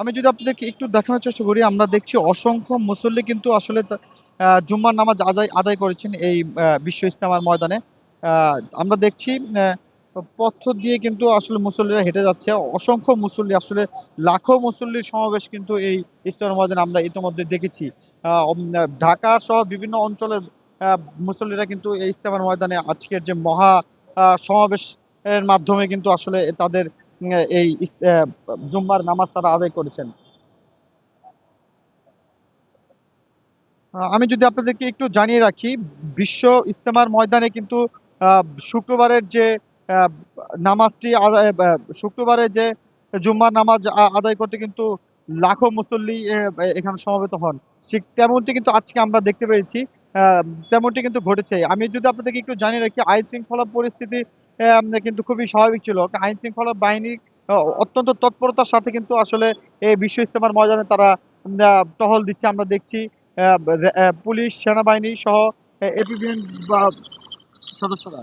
আমি যদি আপনাদেরকে একটু দেখানোর চেষ্টা করি আমরা দেখছি অসংখ্য মুসল্লি কিন্তু আসলে জুম্মার নামাজ আদায় আদায় করেছেন এই বিশ্ব ইস্তেমার ময়দানে। আমরা দেখছি পথ দিয়ে কিন্তু আসলে মুসল্লিরা হেঁটে যাচ্ছে। অসংখ্য মুসল্লি আসলে লাখো মুসল্লির সমাবেশ কিন্তু এই ইস্তেমার ময়দানে আমরা ইতিমধ্যে দেখেছি। ঢাকা সহ বিভিন্ন অঞ্চলের মুসল্লিরা কিন্তু এই ইস্তেমার ময়দানে আজকের যে মহা আহ, সমাবেশ এর মাধ্যমে কিন্তু আসলে তাদের এই জুম্মার নামাজ তারা আদায় করেছেন। আমি যদি আপনাদেরকে একটু জানিয়ে রাখি, বিশ্ব ইস্তেমার ময়দানে কিন্তু শুক্রবারের যে নামাজটি শুক্রবারে যে জুম্মার নামাজ আদায় করতে কিন্তু লাখো মুসল্লি এখানে সমবেত হন। ঠিক তেমনটি কিন্তু আজকে আমরা দেখতে পেয়েছি তেমনটি কিন্তু ঘটেছে। আমি যদি আপনাদেরকে একটু জানিয়ে রাখি আইন শৃঙ্খলা পরিস্থিতি কিন্তু খুবই স্বাভাবিক ছিল। আইন শৃঙ্খলা বাহিনী অত্যন্ত তৎপরতার সাথে কিন্তু আসলে এই বিশ্ব ইস্তেমার ময়দানে তারা টহল দিচ্ছে। আমরা দেখছি পুলিশ, সেনাবাহিনী সহ এপিবিএন সদস্যরা।